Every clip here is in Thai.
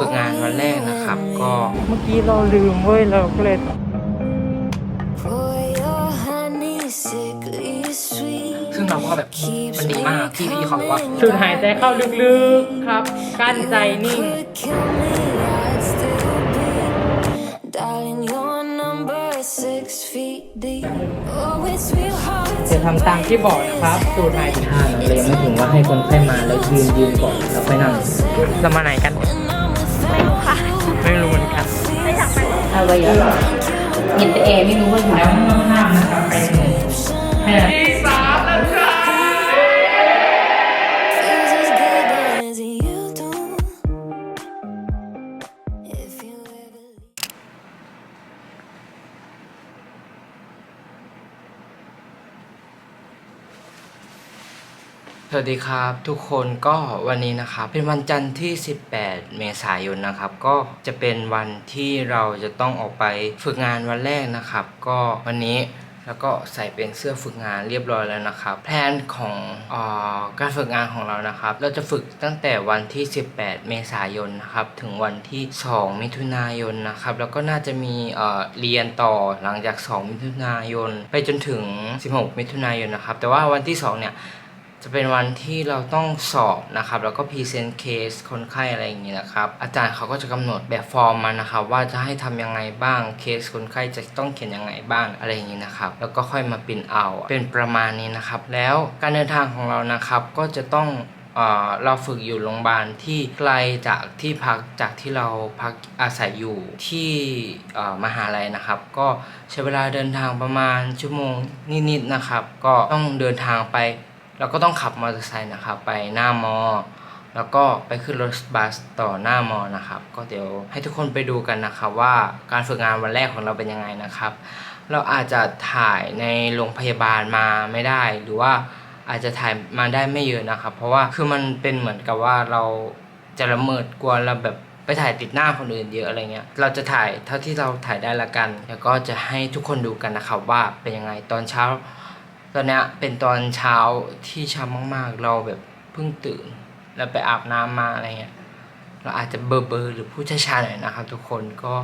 ฝึกงานวันแรกนะครับ ก็เมื่อกี้เราลืมเว้ยเราก็เลย Pour your honey sickly sweet. ซึ่งเราก็แบบมันดีมากที่พี่เขาบอกว่าสูดหายใจเข้าลึกๆครับ กั้นใจนิ่ง Could kill me, I'd still be. Darling, your number is six feet deep. Oh, it's real hard จะทำตามที่บอกนะครับสูดหายใจ ถ้าเรายังไม่ถึงว่าให้คนไข้มาแล้วยืนยืนก่อนแล้วค่อยนั่งเรามาไหนกัน ว้เยอะหรอเห็นแต่แอร์ไม่รู้ว่าอยู่แล้วต้องข้ามนะครับไปถึงให้ วัสดีครับทุกคนก็วันนี้นะครับเป็นวันจันทร์ที่ 18 เมษายนนะครับ ก็จะเป็นวันที่เราจะต้องออกไปฝึกงานวันแรกนะครับ ก็วันนี้แล้วก็ใส่เป็นเสื้อฝึกงานเรียบร้อยแล้วนะครับ แผนของออการฝึกงานของเรานะครับ เราจะฝึกตั้งแต่วันที่ 18 เมษายนนะครับ ถึงวันที่ 2 มิถุนายนนะครับ แล้วก็น่าจะมีเเรียนต่อหลังจาก 2 มิถุนายน ไปจนถึง 16 มิถุนายนนะครับ แต่ว่าวันที่ 2 เนี่ย จะเป็นวันที่เราต้องสอบนะครับ แล้วก็พรีเซนต์เคสคนไข้อะไรอย่างนี้นะครับ อาจารย์เขาก็จะกำหนดแบบฟอร์มมานะครับ ว่าจะให้ทำยังไงบ้างเคสคนไข้จะต้องเขียนยังไงบ้างอะไรอย่างนี้นะครับ แล้วก็ค่อยมาปิ้นเอา เป็นประมาณนี้นะครับ แล้วการเดินทางของเรานะครับก็จะต้องเราฝึกอยู่โรงพยาบาลที่ไกลจากที่พักจากที่เราพักอาศัยอยู่ที่มหาลัยนะครับ ก็ใช้เวลาเดินทางประมาณชั่วโมงนิดๆนะครับ ก็ต้องเดินทางไป เราก็ต้องขับมอเตอร์ไซค์นะครับไปหน้ามอ แล้วก็ไปขึ้นรถบัสต่อหน้ามอนะครับ ก็เดี๋ยวให้ทุกคนไปดูกันนะครับว่าการฝึกงานวันแรกของเราเป็นยังไงนะครับ เราอาจจะถ่ายในโรงพยาบาลมาไม่ได้ หรือว่าอาจจะถ่ายมาได้ไม่เยอะนะครับ เพราะว่าคือมันเป็นเหมือนกับว่าเราจะละเมิดกลัวเราแบบไปถ่ายติดหน้าคนอื่นเยอะอะไรเงี้ย เราจะถ่ายเท่าที่เราถ่ายได้ละกัน แล้วก็จะให้ทุกคนดูกันนะครับว่าเป็นยังไงตอนเช้า ตอนนี้เป็นตอนเช้าที่เช้ามากๆ เราแบบเพิ่งตื่น แล้วไปอาบน้ำมาอะไรเงี้ย เราอาจจะเบอร์เบอร์หรือพูดช้าๆหน่อยนะครับ ทุกคนก็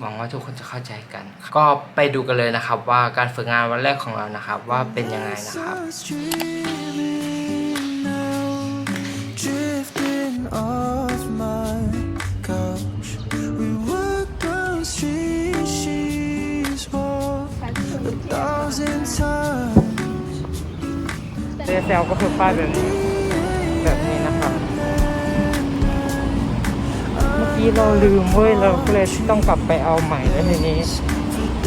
หวังว่าทุกคนจะเข้าใจกัน ก็ไปดูกันเลยนะครับว่าการฝึกงานวันแรกของเรานะครับ ว่าเป็นยังไงนะครับ ซลก็คือป้ายแบบนี้แบบนี้นะครับเมื่อกี้เราลืมเว้ยเราก็เลยต้องกลับไปเอาใหม่แล้วทีนี้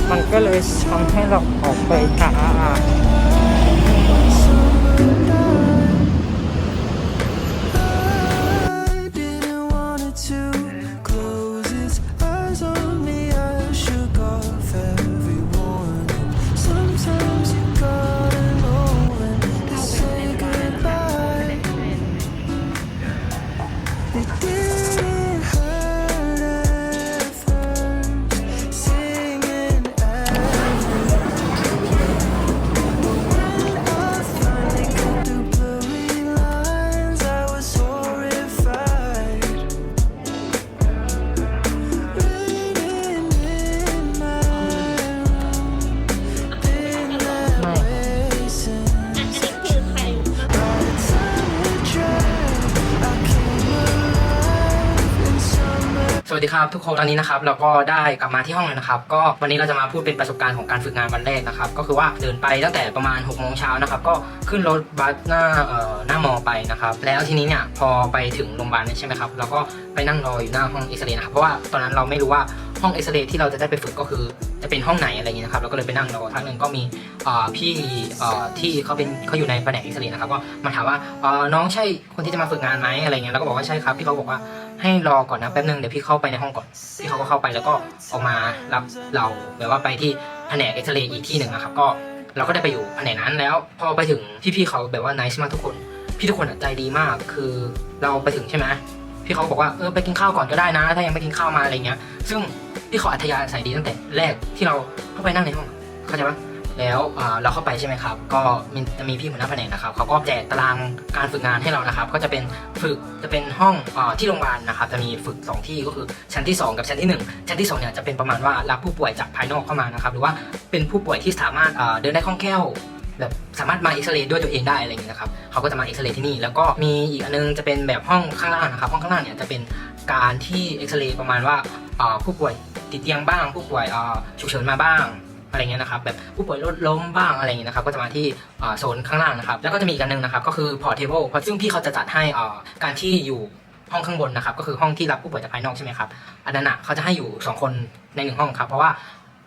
มันก็เลยทำให้เราออกไปช้า สวัสดีครับทุกคนตอนนี้นะครับเราก็ได้กลับมาที่ห้องแล้วนะครับ ก็วันนี้เราจะมาพูดเป็นประสบการณ์ของการฝึกงานวันแรกนะครับ ก็คือว่าเดินไปตั้งแต่ประมาณ6กโมงเช้านะครับ ก็ขึ้นรถบัสหน้าเอ่อหน้ามอไปนะครับ แล้วทีนี้เนี่ยพอไปถึงโรงพยาบาลใช่ไหมครับเราก็ไปนั่งรออยู่หน้าห้องเอ็กซเรย์นะครับเพราะว่าตอนนั้นเราไม่รู้ว่าห้องเอ็กซเรย์ที่เราจะได้ไปฝึกก็คือจะเป็นห้องไหนอะไรอย่างนี้นะครับเราก็เลยไปนั่งรอทักหนึ่งก็มีเอ่อพี่เอ่อที่เขาเป็นเขาอยู่ในแผนกเอ็กซเรย์นะครับก็มาถามว่าเอ่อน้องใช่คนที่จะมาฝึกงานไหมอะไรเงี้ยแล้วก็บอกว่าใช่ครับพี่เขาบอกว่า ให้รอก่อนนะแป๊บนึงเดี๋ยวพี่เข้าไปในห้องก่อนพี่เขาก็เข้าไปแล้วก็ออกมารับเราแบบว่าไปที่แผนกเอ็กซเรย์อีกที่หนึ่งนะครับก็เราก็ได้ไปอยู่แผนกนั้นแล้วพอไปถึงพี่ๆเขาแบบว่าไนส์มากทุกคน พี่ทุกคนอะใจดีมากคือเราไปถึงใช่ไหมพี่เขาบอกว่าเออไปกินข้าวก่อนก็ได้นะ ถ้ายังไม่กินข้าวมาอะไรเงี้ย ซึ่งพี่เขาอัธยาศัยดีตั้งแต่แรกที่เราเข้าไปนั่งในห้องเข้าใจปะ แล้วเราเข้าไปใช่ไหมครับ ก็มีจะมีพี่หัวหน้าแผนกนะครับเขาก็แจกตารางการฝึกงานให้เรานะครับ ก็จะเป็นฝึกจะเป็นห้องอที่โรงพยาบาลนะครับ จะมีฝึก 2 ที่ก็คือชั้นที่ 2 กับชั้นที่ 1 ชั้นที่2เนี่ยจะเป็นประมาณว่ารับผู้ป่วยจากภายนอกเข้ามานะครับหรือว่าเป็นผู้ป่วยที่สามารถเดินได้คล่องแคล่วแบบสามารถมาเอ็กซเรย์ด้วยตัวเองได้อะไรอย่างเงี้ยนะครับเขาก็จะมาเอ็กซเรย์ที่นี่ แล้วก็มีอีกอันนึงจะเป็นแบบห้องข้างล่างนะครับ ห้องข้างล่างเนี่ยจะเป็นการที่เอ็กซเรย์ประมาณว่าผู้ป่วยติดเตียงบ้าง ผู้ป่วยฉุกเฉินมาบ้าง อะไรเงี้ยนะครับแบบผู้ป่วยรถล้มบ้างอะไรเงี้ยนะครับก็จะมาที่โซนข้างล่างนะครับแล้วก็จะมีอีกอันหนึงนะครับก็คือพอร์ตเทเบิลซึ่งพี่เขาจะจัดให้อาการที่อยู่ห้องข้างบนนะครับก็คือห้องที่รับผู้ป่วยจากภายนอกใช่ไหมครับอันนั้นอะเขาจะให้อยู่สองคนในหนึ่งห้องครับเพราะว่า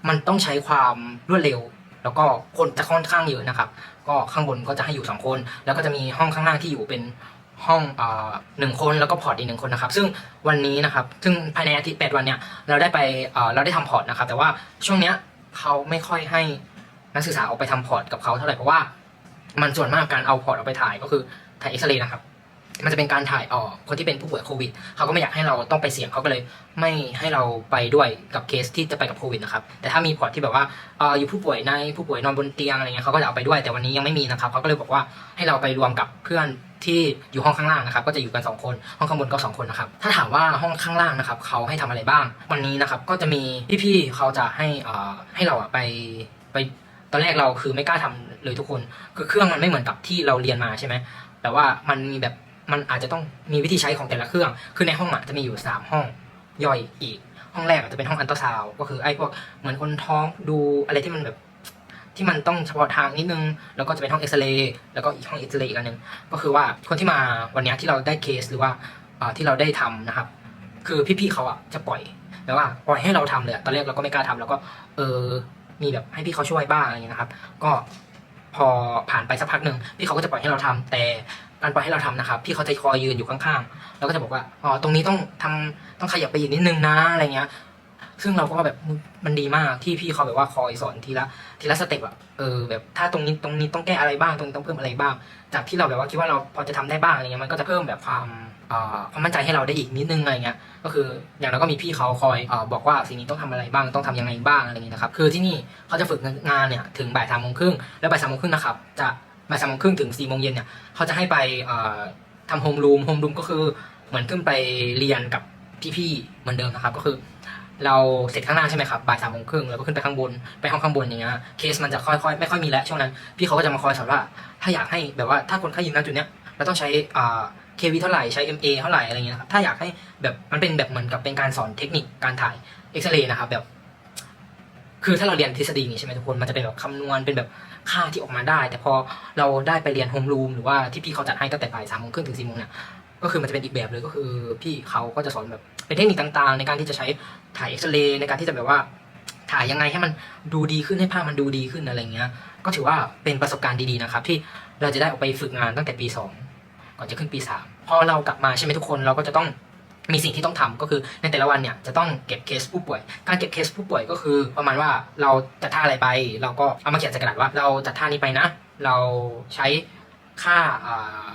มันต้องใช้ความรวดเร็ว แล้วก็คนจะค่อนข้างเยอะนะครับ ก็ข้างบนก็จะให้อยู่สองคน แล้วก็จะมีห้องข้างล่างที่อยู่เป็นห้องหนึ่งคนแล้วก็พอร์ตอีกหนึ่งคนนะครับ ซึ่งวันนี้นะครับ ซึ่งภายในอาทิตย์แปดวันเนี่ยเราได้ไปเราได้ทำพอร์ตนะครับ แต่ว่าช่วงเนี้ย เขาไม่ค่อยให้นักศึกษาออกไปทำพอร์ตกับเขาเท่าไหร่เพราะว่ามันส่วนมากการเอาพอร์ตออกไปถ่ายก็คือถ่ายเอ็กซเรย์นะครับ มันจะเป็นการถ่ายออกคนที่เป็นผู้ป่วยโควิดเขาก็ไม่อยากให้เราต้องไปเสี่ยงเขาก็เลย ไม่ให้เราไปด้วยกับเคสที่จะไปกับโควิดนะครับแต่ถ้ามีพอร์ตที่แบบว่าเอออยู่ผู้ป่วยในผู้ป่วยนอนบนเตียงอะไรเงี้ยเขาก็จะเอาไปด้วยแต่วันนี้ยังไม่มีนะครับเขาก็เลยบอกว่าให้เราไปรวมกับเพื่อนที่อยู่ห้องข้างล่างนะครับ ก็จะอยู่กันสองคน ห้องข้างบนก็สองคนนะครับ ถ้าถามว่าห้องข้างล่างนะครับเขาให้ทำอะไรบ้าง วันนี้นะครับก็จะมีพี่ๆเขาจะให้อ่อให้เราอะไปไปตอนแรกเราคือไม่กล้าทำเลยทุกคน คือเครื่องมันไม่เหมือนกับที่เราเรียนมาใช่ไหมแต่ว่ามันมีแบบ มันอาจจะต้องมีวิธีใช้ของแต่ละเครื่อง คือในห้องอะจะมีอยู่สามห้องย่อยอีก ห้องแรกอะจจะเป็นห้องอันตราซาวก็คือไอ้พวกเหมือนคนท้องดูอะไรที่มันแบบที่มันต้องเฉพาะทางนิดนึง แล้วก็จะเป็นห้องเอ็กซเรย์แล้วก็อีกห้องเอ็กซเรย์อีกอันหนึ่งก็คือว่าคนที่มาวันนี้ที่เราได้เคสหรือว่าที่เราได้ทำนะครับ คือพี่ๆเขาอะจะปล่อยแบบว่าปล่อยให้เราทำเลยตอนแรกเราก็ไม่กล้าทำแล้วก็เออมีแบบให้พี่เขาช่วยบ้างอะไรอย่างเงี้ยนะครับ ก็พอผ่านไปสักพักหนึ่งพี่เขาก็จะปล่อยให้เราทำแต่การปล่อยให้เราทำนะครับ พี่เขาจะคอยยืนอยู่ข้างๆแล้วก็จะบอกว่าอ๋อตรงนี้ต้องทำต้องขยับไปอีกนิดนึงนะอะไรเงี้ย ซึ่งเราก็แบบมันดีมากที่พี่เขาแบบว่าคอยสอนทีละทีละสเต็ปอะเออแบบถ้าตรงนี้ตรงนี้ต้องแก้อะไรบ้างตรงนี้ต้องเพิ่มอะไรบ้าง จากที่เราแบบว่าคิดว่าเราพอจะทำได้บ้างอะไรเงี้ยมันก็จะเพิ่มแบบความความมั่นใจให้เราได้อีกนิดนึงอะไรเงี้ย ก็คืออย่างเราก็มีพี่เขาคอยบอกว่าสิ่งนี้ต้องทำอะไรบ้างต้องทำยังไงบ้างอะไรเงี้ยนะครับ คือที่นี่เขาจะฝึกงานเนี่ยถึงบ่ายสามโมงครึ่งแล้วบ่ายสามโมงครึ่งนะครับจะ บ่ายสามโมงครึ่งถึงสี่โมงเย็นเนี่ยเขาจะให้ไปทำโฮมรูมโฮมรูมก็คือเหมือนขึ้นไปเรียนกับพี่ๆเหมือนเดิมนะครับ ก็คือ เราเสร็จข้างล่างใช่ไหมครับบ่ายสามโมงครึ่งแล้วก็ขึ้นไปข้างบนไปห้องข้างบนอย่างเงี้ยเคสมันจะค่อยๆไม่ค่อยมีแล้วช่วงนั้น พี่เขาก็จะมาคอยสอนว่าถ้าอยากให้แบบว่าถ้าคนไข้ยืนณจุดเนี้ยเราต้องใช้อ่า KV เท่าไหร่ใช้ MA เท่าไหร่อะไรเงี้ยครับถ้าอยากให้แบบมันเป็นแบบเหมือนกับเป็นการสอนเทคนิคการถ่ายเอ็กซเรย์นะครับแบบ คือถ้าเราเรียนทฤษฎีนี่ใช่ไหมทุกคน มันจะเป็นแบบคำนวณ เป็นแบบค่าที่ออกมาได้ แต่พอเราได้ไปเรียนโฮมรูมหรือว่าที่พี่เขาจัดให้ตั้งแต่บ่ายสามโมงครึ่งถึงสี่โมงเนี่ย ก็คือมันจะเป็นอีกแบบเลย ก็คือพี่เขาก็จะสอนแบบเป็นเทคนิคต่างๆ ในการที่จะใช้ถ่ายเอ็กซเรย์ในการที่จะแบบว่า ถ่ายยังไงให้มันดูดีขึ้นให้ภาพมันดูดีขึ้นอะไรเงี้ย ก็ถือว่าเป็นประสบการณ์ดีๆนะครับที่เราจะได้ออกไปฝึกงานตั้งแต่ปีสองก่อนจะขึ้นปีสามพอเรากลับมาใช่ไหมทุกคนเราก็จะต้อง มีสิ่งที่ต้องทำก็คือในแต่ละวันเนี่ยจะต้องเก็บเคสผู้ป่วย การเก็บเคสผู้ป่วยก็คือประมาณว่าเราจัดท่าอะไรไป เราก็เอามาเขียนใส่กระดาษว่าเราจัดท่านี้ไปนะ เราใช้ค่าอ่า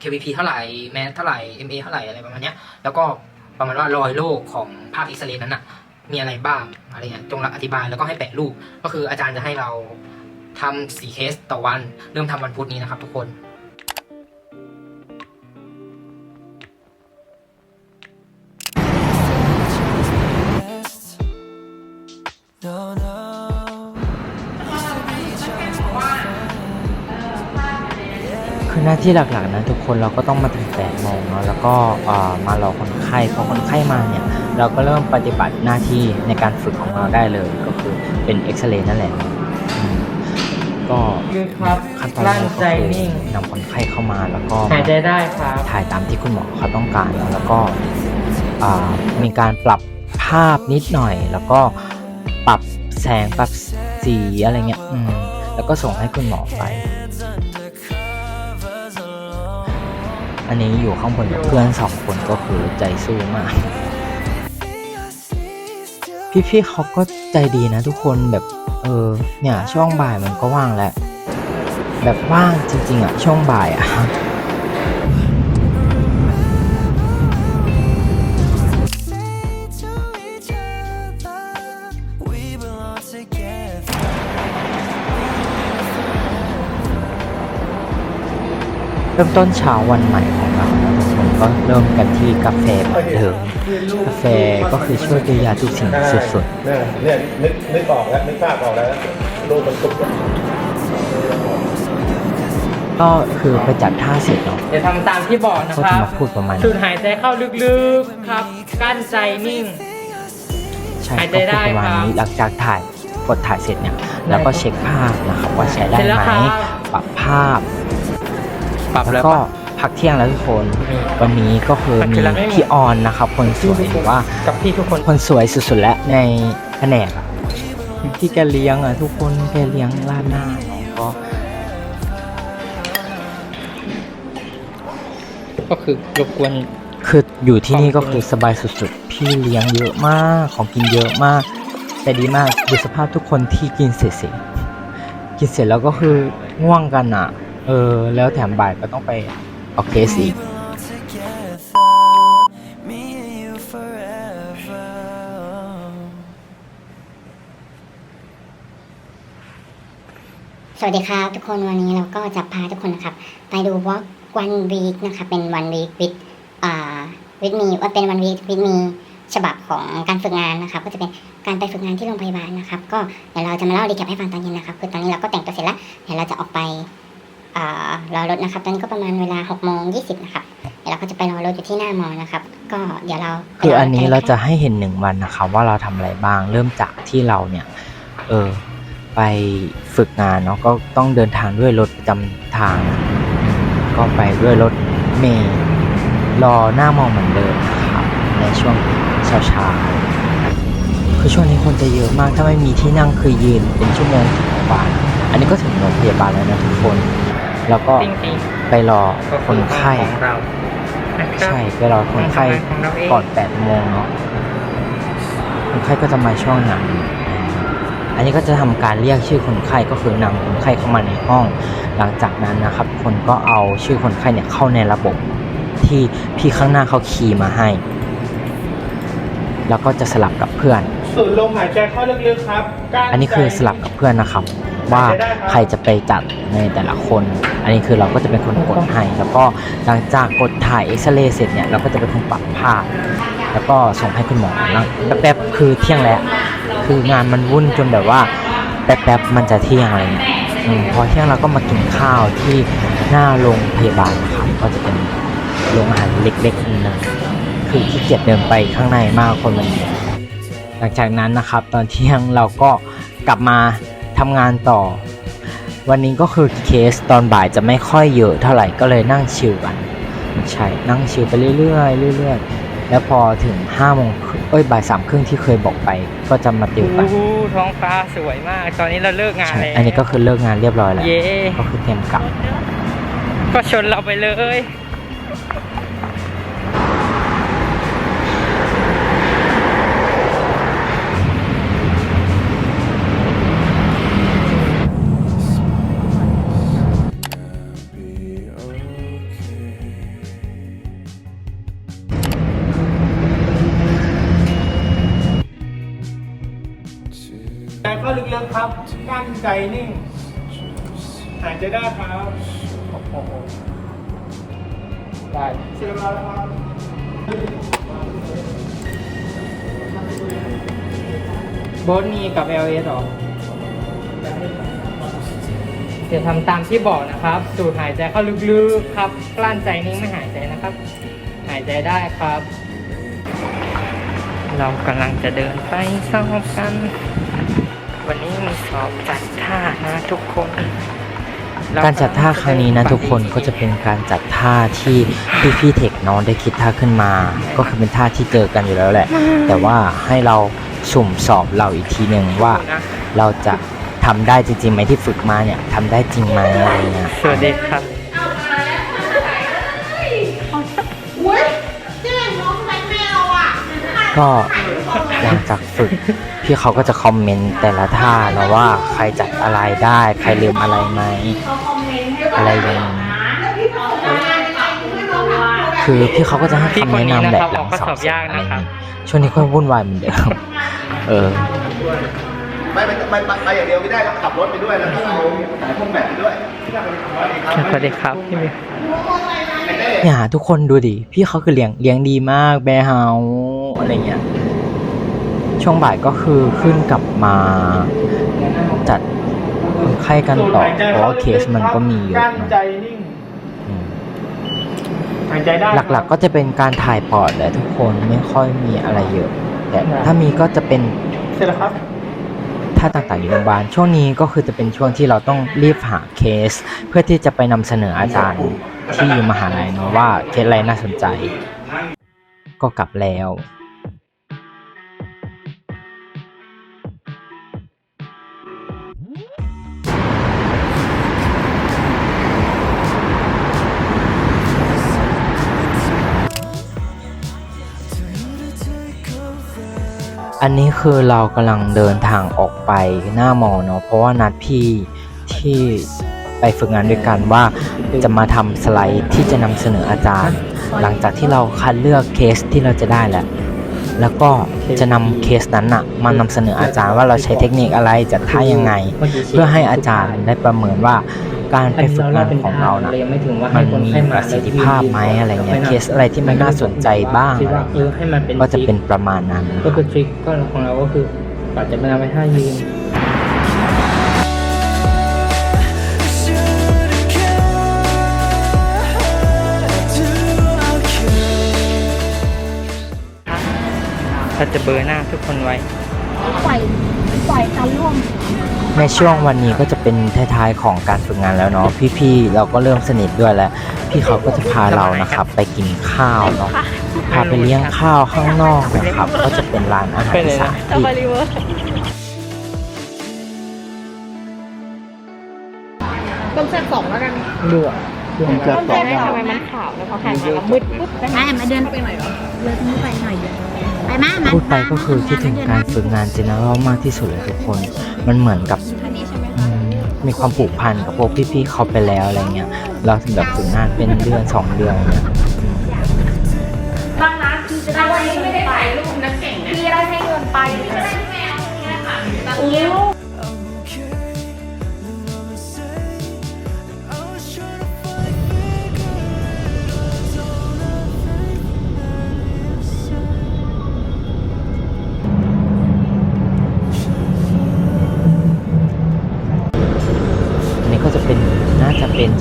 KVP เท่าไหร่แมสเท่าไหร่ MA เท่าไหร่อะไรประมาณเนี้ยแล้วก็ประมาณว่ารอยโรคของภาพเอ็กซเรย์นั้นอะมีอะไรบ้างอะไรเงี้ยจงรักอธิบายแล้วก็ให้แปะรูป ก็คืออาจารย์จะให้เราทำสี่เคสต่อวัน เริ่มทำวันพุธนี้นะครับทุกคน หน้าที่หลักๆนะทุกคนเราก็ต้องมาถึงแปดโมงเนาะแล้วก็เอ่อมารอคนไข้พอคนไข้มาเนี่ยเราก็เริ่มปฏิบัติหน้าที่ในการฝึกของเราได้เลยก็คือเป็นเอ็กซเรย์นั่นแหละอืมก็ยืดครับขั้นตอนแรกก็คือนำคนไข้เข้ามาแล้วก็หายใจได้ครับถ่ายตามที่คุณหมอเขาต้องการเนอะแล้วก็อ่ามีการปรับภาพนิดหน่อย แล้วก็ปรับแสงปรับสีอะไรเงี้ยอืมแล้วก็ส่งให้คุณหมอไป อันนี้อยู่ข้างบนกับเพื่อนสองคนก็คือใจสู้มาก พี่ๆเขาก็ใจดีนะทุกคนแบบเออเนี่ยช่วงบ่ายมันก็ว่างแล้วแบบว่างจริงๆอะช่วงบ่ายอะ ริ่มต้นเช้าวันใหม่ของเรานะทุกคนก็เริ่มกันที่กาแฟเหมือนเดิมกาแฟก็คือช่วยเยียวยาทุกสิ่งสุดเนี่ยเนี่ยนึกนึกออกแล้วนึกภาพออกแล้วรูปมันตุกอะๆก็คือไปจัดท่าเสร็จเนาะเดี๋ยวทำตามที่บอกนะก็คจะรับมาพูดประมาณสูนี้ดหายใจเข้าลึกๆครับ กั้นใจนิ่งใช่หายใจก็พูดประมาณได้ครับนี้หลังจากถ่ายกดถ่ายเสร็จเนี่ยแล้วก็เช็คภาพนะครับว่าใช้ได้เสร็จแล้วไหมครับปรับภาพ ปรับแล้แล้ววก็ปะ พักเที่ยงแล้วทุกคนวันนี้ก็คือพักเที่มียงแล้วไม่มีพี่ออนนะครับ คนสวยหรือว่ากับพี่ทุกคนคนสวยสุดๆแล้วในแผนกอะที่แกเลี้ยงอะทุกคนแกเลี้ยงราดหน้าเนาะก็ก็คือรบกวน คืออยู่ที่นี่ก็คือสบายสุดๆ พี่เลี้ยงเยอะมากของกินเยอะมากแต่ดีมากดูสภาพทุกคนที่กินเสร็จสิกินเสร็จแล้วก็คือง่วงกันอะ เออ แล้วแถมบ่ายก็ต้องไปออกเคสอีกสวัสดีครับทุกคนวันนี้เราก็จะพาทุกคนนะครับ ไปดูวอล์กวันวีคนะครับเป็นวันวีควิดอ่าวิดมีว่าเป็นวันวีควิดมีฉบับของการฝึกงานนะครับ ก็จะเป็นการไปฝึกงานที่โรงพยาบาลนะครับ ก็เดี๋ยวเราจะมาเล่าดีแคปให้ฟังตอนเย็นนะครับ คือตอนนี้เราก็แต่งตัวเสร็จแล้วเดี๋ยวเราจะออกไป รอรถนะครับตอนนี้ก็ประมาณเวลา6กโมงยีนะครับเดี๋ยวเราก็จะไปรอรถอยู่ที่หน้ามอนะครับ ก็เดี๋ยวเราไปคืออันนี้กัเราลยจะให้เห็นหนึ่งวันนะคะว่าเราทำอะไรบ้างเริ่มจากที่เราเนี่ยเออไปฝึกงานเนาะก็ต้องเดินทางด้วยรถประจำทาง ก็ไปด้วยรถเมล์รอหน้ามองเหมือนเดิมนะครับในช่วงเช้าเช้าๆคือช่วงนี้คนจะเยอะมากถ้าไม่มีที่นั่งคือยืนเป็นชั่วโมงถึงโรงพยาบาลอันนี้ก็ถึงโรงพยาบาลแล้วนะทุกคน แล้วก็จริงไปรอๆก็คคือนไข้ของเรานะครับ ใช่ไปรอคนไข้ของเราเอง ก่อน8โมงเนาะคนไข้ก็จะมาช่วงนั้นอันนี้ก็จะทำการเรียกชื่อคนไข้ก็คือนำคนไข้เข้ามาในห้อง หลังจากนั้นนะครับ คนก็เอาชื่อคนไข้เนี่ยเข้าในระบบที่พี่ข้างหน้าเขาคีย์มาให้ แล้วก็จะสลับกับเพื่อน สูดลมหายใจเข้าลึกๆครับกั้อันนี้คือสลับกับเพื่อนนะครับ ว่าใครจะไปจัดในแต่ละคน อันนี้คือเราก็จะเป็นคนกดให้ แล้วก็หลังจากกดถ่ายเอ็กซเรย์เสร็จเนี่ยเราก็จะเป็นคนปรับภาพ แล้วก็ส่งให้คุณหมอแล้วแป๊บๆคือเที่ยงแล้วคืองานมันวุ่นจนแบบว่าแป๊บๆมันจะเที่ยงอะไรเงี้ยพอเที่ยงเราก็มากินข้าวที่หน้าโรงพยาบาลนะครับก็จะเป็นโรงอาหารเล็กๆนหนึงคือขี้เกียจเดินไปข้างในมากคนมันหลังจากนั้นนะครับ ตอนเที่ยงเราก็กลับมา ทำงานต่อ วันนี้ก็คือเคสตอนบ่ายจะไม่ค่อยเยอะเท่าไหร่ก็เลยนั่งชิลกัน ใช่นั่งชิลไปเรื่อยๆเรื่อยๆ แล้วพอถึง5้าโมงครึ่งเอ้ยบ่ายสามครึ่งที่เคยบอกไป ก็จะมาติวกัน โอ้โหท้องฟ้าสวยมาก ตอนนี้เราเลิกงานใช่แล้วอันนี้ก็คือเลิกงานเรียบร้อยแล้ว เย้ก็คือเตรียมกลับ ก็ชนเราไปเลย ใจนิ่ง หายใจได้ครับโอ้โหได้เชื่อเราแล้วครับโบสมีกับ LS หรอเดี๋ยวทำตามที่บอกนะครับ สูดหายใจเข้าลึกๆครับ กลั้นใจนิ่งไม่หายใจนะครับ หายใจได้ครับ เรากำลังจะเดินไปสอบกัน วันนี้มีสอบจัดท่านะทุกคนเการจัดท่าครั้งนี้นะทุกคนก็จะเป็นการจัดท่าที่พี่พี่เทคน้องได้คิดท่าขึ้นมา ก็คือเป็นท่าที่เจอกันอยู่แล้วแหละ แต่ว่าให้เราสุ่มสอบเราอีกทีหนึ่งว่านะเราจะทำได้จริงๆไหมที่ฝึกมาเนี่ยทำได้จริงไหมอะไรเงี้ยสวัสดีครับก็หลังจากฝึก พี่เขาก็จะคอมเมนต์แต่ละท่านะว่าใครจัดอะไรได้ ใครลืมอะไรไหมอะไรอย่างนี้คือพี่เขาก็จะให้พี่คำคนแนะนี้นำนะแบครับบหลังออกข้อสสออบบเสร็จยากอะไรนะครับนี้ช่วงนี้ก็วุ่นวายเหมือนเดิมเออไม่ไม่ไม่ไปไปอย่างเดียวไม่ได้ต้องขับรถไปด้วยแล้วก็เอาสายพวกแบตไปด้วยสวัสดีครับสวัสดีครับพี่มิวไอ้เต้เนี่ยทุกคนดูดิพี่เขาคือเลี้ยงเลี้ยงดีมากแบร์เฮาอะไรเงี้ย ช่วงบ่ายก็คือขึ้นกลับมาจัดคนไข้กันต่อ เพราะว่าเคสมันก็มีเยอะกั้นนะใจนิ่งอืมหายใจได้หลักๆก็จะเป็นการถ่ายปอดแหละทุกคนไม่ค่อยมีอะไรเยอะ แต่ถ้ามีก็จะเป็นเสร็จแล้วครับ ถ้าต่างๆอยู่โรงพยาบาลช่วงนี้ก็คือจะเป็นช่วงที่เราต้องรีบหาเคส เพื่อที่จะไปนำเสนออาจารย์ที่อยู่มหาลัยเนาะว่าเคสอะไรน่าสนใจ ก็กลับแล้ว อันนี้คือเรากำลังเดินทางออกไปหน้ามอเนาะเพราะว่านัดพี่ที่ไปฝึกงานด้วยกันว่าจะมาทำสไลด์ที่จะนำเสนออาจารย์ หลังจากที่เราคัดเลือกเคสที่เราจะได้แหล้วแล้วก็จะนำเคสนั้นอะมานำเสนออาจารย์ว่าเราใช้เทคนิคอะไรจัดท่ายังไง เพื่อให้อาจารย์ได้ประเมินว่า การไปฝึกงานของเรานะยังไม่ถึงว่ามัให้นคนมีไข้ปมาระสิทธิภาพไหมอะไรเงี้ยเคสอะไรที่มันน่าสนใจบ้างคิดอะไรว่าเอเงี้ยอให้มันเป็นก็จะเป็นทริคประมาณนั้นนะก็คือทริคก็ของเราก็คือก่อนจะมาทำให้ท่ายืนเราจะเบลอร์หน้าทุกคนไว้ปล่อยปล่อยการร่วม ในช่วงวันนี้ก็จะเป็นท้ายๆของการฝึกงานแล้วเนาะพี่ๆเราก็เริ่มสนิทด้วยแล้ว พี่เขาก็จะพาเรานะครับ ไปกินข้าวเนาะพาไปเลี้ยงข้าวข้างนอกนะครับ ก็จะเป็นร้านอาหารอีสานที่ต้มแซ่บสองแล้วกันดูอะดูของเราต้มแซ่บทำไมมันขาวแล้วพอแข่งมาแล้วมืดปุ๊บไปมามาเดินไปหน่อยเดินไปหน่อย ไปมามาพูดไปก็คือคิดถึงการฝึกงานเจเนอรัลมากที่สุดเลยทุกคน มันเหมือนกับอืมมีความผูกพันกับพวกพี่ๆเขาไปแล้วอะไรเงี้ย เราถึงแบบฝึกงานเป็นเดือนสองเดือนเนี่ยบางร้านคือจะได้ไม่ได้ถ่ายรูปนะเก่งนะพี่ได้ให้เงินไปก็ได้แมวเนี่ยค่ะโอ้อั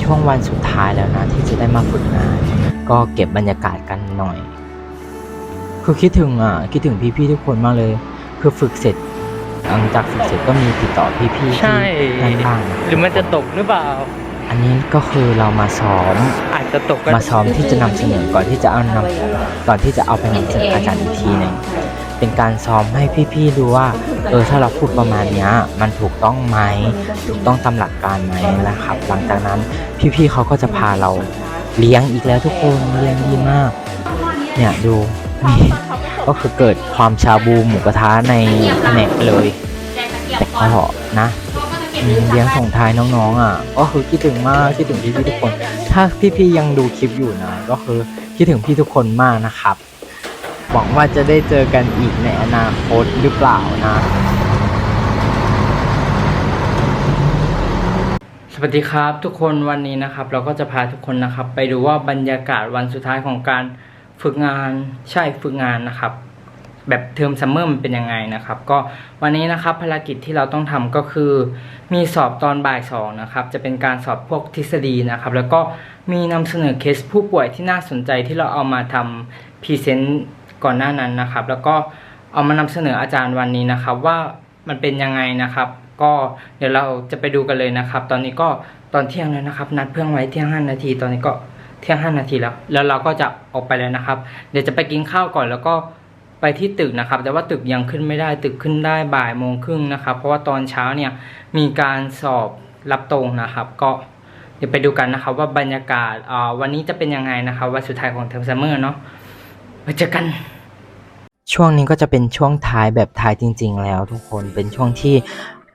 ช่วงวันสุดท้ายแล้วนะ ที่จะได้มาฝึกงาน ก็เก็บบรรยากาศกันหน่อย คือคิดถึงอะคิดถึงพี่ๆทุกคนมากเลย คือฝึกเสร็จหลังจากฝึกเสร็จก็มีติดต่อพี่ๆที่ใช่ด้านล่างหรือมันจะตกหรือเปล่า อันนี้ก็คือเรามาซ้อม อาจจะตกก็มาซ้อมที่จะนำเสนอก่อนที่จะเอานำก่อนที่จะเอาไปนำเสนออาจารย์อีกทีหนึ่ง เป็นการซ้อมให้พี่ๆดูว่า เออถ้าเราพูดประมาณนี้มันถูกต้องไหมถูกต้องตามหลักการไหมนะครับ หลังจากนั้นพี่ๆเขาก็จะพาเราเลี้ยงอีกแล้วทุกคนเลี้ยงดีมาก เนี่ยดูนี่ก็คือเกิดความชาบูหมูกระทะในแผนกเลย แต่ก็นะอืมเลี้ยงส่งท้ายน้องๆอะก็คือคิดถึงมากคิดถึงพี่ๆทุกคน ถ้าพี่ๆยังดูคลิปอยู่นะ ก็คือคิดถึงพี่ทุกคนมากนะครับ หวังว่าจะได้เจอกันอีกในอนาคตหรือเปล่านะ สวัสดีครับ ทุกคนวันนี้นะครับ เราก็จะพาทุกคนนะครับ ไปดูว่าบรรยากาศวันสุดท้ายของการฝึกงานใช่ฝึกงานนะครับ แบบเทอมซัมเมอร์มันเป็นยังไงนะครับ ก็วันนี้นะครับภารกิจที่เราต้องทำก็คือ มีสอบตอนบ่ายสองนะครับ จะเป็นการสอบพวกทฤษฎีนะครับ แล้วก็มีนำเสนอเคสผู้ป่วยที่น่าสนใจที่เราเอามาทำพรีเซนต์ ก่อนหน้านั้นนะครับ แล้วก็เอามานำเสนออาจารย์วันนี้นะครับ ว่ามันเป็นยังไงนะครับ ก็เดี๋ยวเราจะไปดูกันเลยนะครับ ตอนนี้ก็ตอนเที่ยงแล้วนะครับ นัดเพื่อนไว้เที่ยงห้านาที ตอนนี้ก็เที่ยงห้านาทีแล้ว แล้วเราก็จะออกไปแล้วนะครับ เดี๋ยวจะไปกินข้าวก่อนแล้วก็ไปที่ตึกนะครับ แต่ว่าตึกยังขึ้นไม่ได้ตึกขึ้นได้บ่ายโมงครึ่งนะครับ เพราะว่าตอนเช้าเนี่ยมีการสอบรับตรงนะครับ ก็เดี๋ยวไปดูกันนะครับว่าบรรยากาศอ่าวันนี้จะเป็นยังไงนะครับวันสุดท้ายของเทอมซัมเมอร์เนาะ ไปเจอกัน ช่วงนี้ก็จะเป็นช่วงท้ายแบบท้ายจริง ๆ แล้วทุกคนเป็นช่วงที่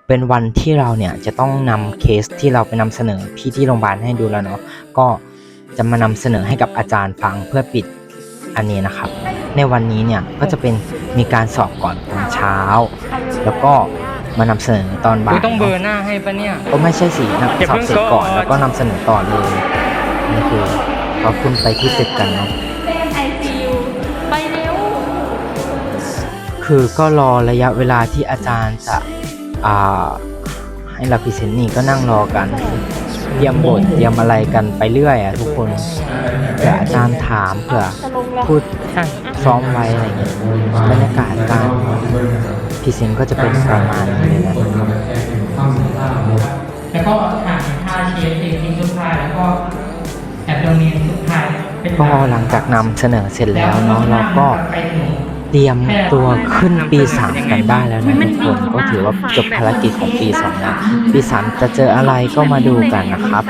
เป็นวันที่เราเนี่ยจะต้องนำเคสที่เราไปนำเสนอพี่ที่โรงพยาบาลให้ดูแล้วเนาะก็จะมานำเสนอให้กับอาจารย์ฟังเพื่อปิดอันนี้นะครับ ในวันนี้เนี่ยก็จะเป็นมีการสอบก่อนตอนเช้า แล้วก็มานำเสนอตอนบ่ายกูต้องเบลอเนาะหน้าให้ปะเนี่ยก็ไม่ใช่สีนะอย่าสอเพิ่บงเสร็จก่อนกดแล้วก็นำเสนอต่อเลยนี่คือเขาขึ้นไปที่ตึกกันเนาะ คือก็รอระยะเวลาที่อาจารย์จะอ่าให้เราพรีเซนต์นี่ก็นั่งรอกันเตรียมบทเตรียมอะไรกันไปเรื่อยอะทุกคนเผื่ออาจารย์ถามเผื่อพูดซ้อมไว้อะไรเงี้ยบรรยากาศการพรีเซนต์ก็จะเป็นประมาณนี้เลยนะครับแล้วก็ถ่ายท่าเชฟเองทิ้งทุกท่ายแล้วก็แอบโดเนียนทุกท่ายเป็นก็หลังจากนำเสนอเสร็จแล้วเนาะเราก็ เตรียมตัวขึ้นปี 3 กันได้แล้วนะทุกคนก็ถือว่าจบภารกิจของปี 2 แล้ว ปี 3 จะเจออะไรก็มาดูกันนะครับ